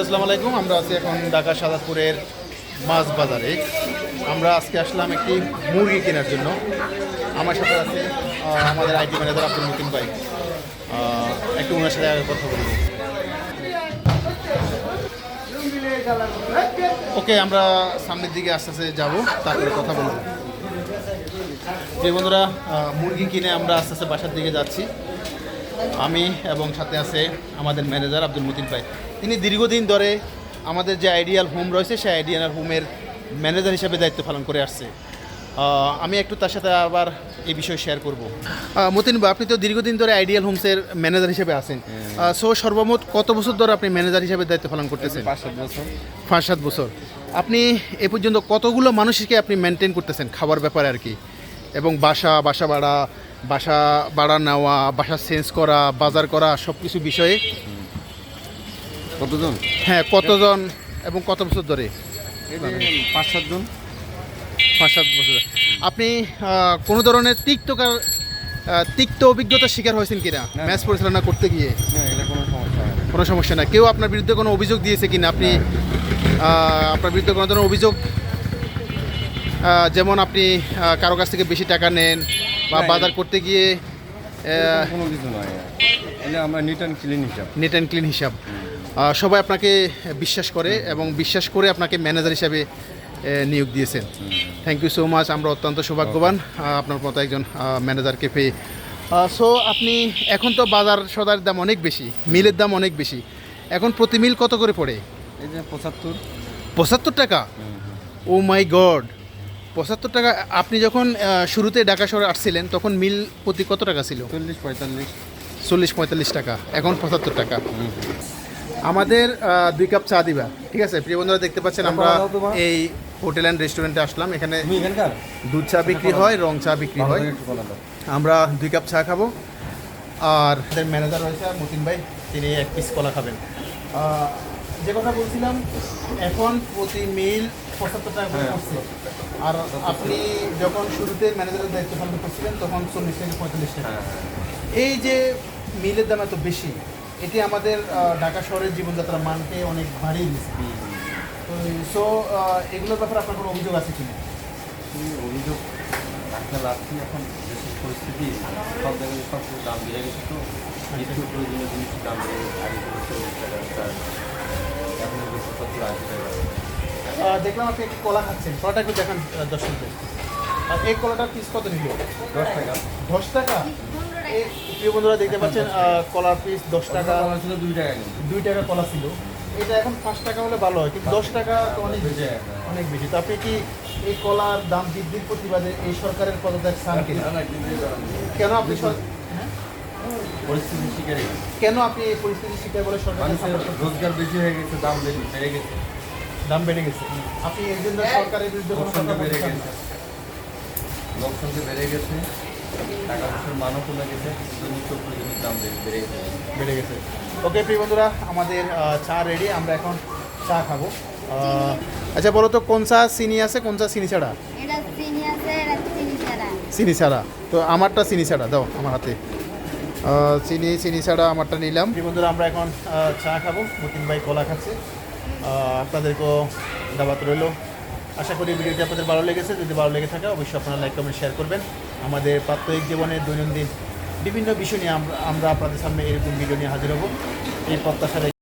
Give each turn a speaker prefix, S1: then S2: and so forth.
S1: আসসালামু আলাইকুম। আমরা আছি এখন ঢাকা সাদাপুরের মাছ বাজারে আমরা আজকে আসলাম একটি মুরগি কেনার জন্য। আমার সাথে আছে আমাদের আইটি ম্যানেজার আব্দুল মতিন ভাই। একটু ওনার সাথে আগে কথা বলব ওকে, আমরা সামনের দিকে আস্তে আস্তে যাব, তারপরে কথা বলব। প্রিয় বন্ধুরা মুরগি কিনে আমরা আস্তে আস্তে বাসার দিকে যাচ্ছি। আমি এবং সাথে আছে আমাদের ম্যানেজার আব্দুল মতিন ভাই। তিনি দীর্ঘদিন ধরে আমাদের যে আইডিয়াল হোম রয়েছে, সেই আইডিয়াল হোমের ম্যানেজার হিসেবে দায়িত্ব পালন করে আসছে। আমি একটু তার সাথে আবার এই বিষয়ে শেয়ার করব। মতিন ভাই আপনি তো দীর্ঘদিন ধরে আইডিয়াল হোমসের ম্যানেজার হিসেবে আছেন। সো সর্বমোট কত বছর ধরে আপনি ম্যানেজার হিসেবে দায়িত্ব পালন করতেছেন?
S2: পাঁচ সাত বছর।
S1: পাঁচ সাত বছর। আপনি এ পর্যন্ত কতগুলো মানুষকে আপনি মেনটেন করতেছেন খাবার ব্যাপারে আর কি? এবং বাসা বাসা ভাড়া বাসা ভাড়া নেওয়া বাসা চেঞ্জ করা বাজার করা সব কিছু বিষয়ে?
S2: কতজন?
S1: হ্যাঁ কতজন এবং কত বছর ধরে?
S2: পাঁচ সাতজন।
S1: পাঁচ সাত বছর। আপনি কোনো ধরনের তিক্তকার তিক্ত অভিজ্ঞতার শিকার হয়েছেন কিনা। ম্যাচ পরিচালনা করতে গিয়ে?
S2: কোনো সমস্যা না।
S1: কেউ আপনার বিরুদ্ধে কোনো অভিযোগ দিয়েছে কিনা? আপনি আপনার বিরুদ্ধে কোনো ধরনের অভিযোগ যেমন আপনি কারও কাছ থেকে বেশি টাকা নেন বা বাজার করতে গিয়ে
S2: কোনো কিছু নয়। আমরা নিট অ্যান্ড ক্লিন হিসাব।
S1: নেট অ্যান্ড ক্লিন হিসাব। সবাই আপনাকে বিশ্বাস করে এবং বিশ্বাস করে আপনাকে ম্যানেজার হিসাবে নিয়োগ দিয়েছেন। থ্যাংক ইউ সো মাচ আমরা অত্যন্ত সৌভাগ্যবান আপনার মতো একজন ম্যানেজারকে পেয়ে সো আপনি এখন তো বাজার সদার দাম অনেক বেশি মিলের দাম অনেক বেশি। এখন প্রতি মিল কত করে পড়ে?
S2: এই যে পঁচাত্তর।
S1: পঁচাত্তর টাকা? ও মাই গড পঁচাত্তর টাকা আপনি যখন শুরুতে ঢাকা শহরে আসছিলেন তখন মিল প্রতি কত টাকা ছিল?
S2: চল্লিশ পঁয়তাল্লিশ।
S1: চল্লিশ পঁয়তাল্লিশ টাকা এখন পঁচাত্তর টাকা। আমাদের দুই কাপ চা দিবা ঠিক আছে? প্রিয় বন্ধুরা দেখতে পাচ্ছেন আমরা। এই হোটেল অ্যান্ড রেস্টুরেন্টে আসলাম। এখানে দুধ চা বিক্রি হয় রং চা বিক্রি হয়। আমরা দুই কাপ চা খাব। আর ম্যানেজার রয়েছে মতিন ভাই তিনি এক পিস কলা খাবেন। যে কথা বলছিলাম এখন প্রতি মিল পঁচাত্তর টাকা করে
S2: হ্যাঁ,
S1: পড়ছে। আর আপনি যখন শুরুতে ম্যানেজারের দায়িত্ব পালন করছিলেন তখন চল্লিশ থেকে পঁয়তাল্লিশ টাকা।
S2: হ্যাঁ।
S1: এই যে মিলের দাম এত বেশি এটি আমাদের ঢাকা শহরের জীবনযাত্রার মানকে অনেক ভারী দিচ্ছে সো এগুলোর ব্যাপারে আপনার কোনো অভিযোগ আছে
S2: তুমি অভিযোগ রাখতে লাগছি এখন দেশের পরিস্থিতি সব জায়গায় সব দাম বেড়ে গেছে তো। নিত্য প্রয়োজনীয় জিনিসের দাম বেড়ে গেছে আগে চল্লিশ টাকা এখন পঁচাত্তর আশি টাকা।
S1: দেখলাম আপনি একটু কলা খাচ্ছেন কলাটা একটু দেখান দর্শকদের। আর এই কলাটার পিস কত নিল?
S2: দশ টাকা।
S1: দশ টাকা? এই প্রিয় বন্ধুরা দেখতে পাচ্ছেন কলার পিস দশ টাকা।
S2: দুই টাকা
S1: দুই টাকা কলা ছিল। এটা এখন পাঁচ টাকা হলে ভালো হয় কিন্তু দশ টাকা তো অনেক বেশি
S2: হ্যাঁ।
S1: অনেক বেশি। তো আপনি কি এই কলার দাম বৃদ্ধির প্রতিবাদে এই সরকারের পদত্যাগ চান
S2: এটা
S1: কেন আপনি হ্যাঁ?
S2: পরিস্থিতি শিকারে।
S1: কেন আপনি এই পরিস্থিতি শিকার বলে করছেন?
S2: রোজগার বেশি হয়ে গেছে দাম বেড়ে গেছে।
S1: দাম বেড়ে গেছে। আপনি এর জন্য সরকারের বিরুদ্ধে
S2: লোকসংখ্যা বেড়ে গেছে।
S1: না?
S2: লোক সংখ্যা বেড়ে গেছে। টাকা পয়সার মানও কমে গেছে কিন্তু নিত্য প্রয়োজনীয় দাম বেড়ে বেড়ে গেছে।
S1: বেড়ে গেছে। ওকে প্রিয় বন্ধুরা আমাদের চা রেডি আমরা এখন চা খাব। আচ্ছা বলো তো কোন চা চিনি আছে কোন চা চিনি ছাড়া?
S3: চিনি আছে এটা চিনি ছাড়া।
S1: তো আমারটা চিনি ছাড়া দাও আমার হাতে। চিনি চিনি ছাড়া আমারটা নিলাম। প্রিয় বন্ধুরা আমরা এখন চা খাব। মতিন ভাই কলা খাচ্ছে। আপনাদেরকেও দাবাত রইল। আশা করি ভিডিওটি আপনাদের ভালো লেগেছে। যদি ভালো লেগে থাকে অবশ্যই আপনারা লাইক কমেন্ট শেয়ার করবেন। আমাদের প্রাত্যহিক জীবনের দৈনন্দিন বিভিন্ন বিষয় নিয়ে আমরা আপনাদের সামনে এরকম ভিডিও নিয়ে হাজির হব। এই প্রত্যাশা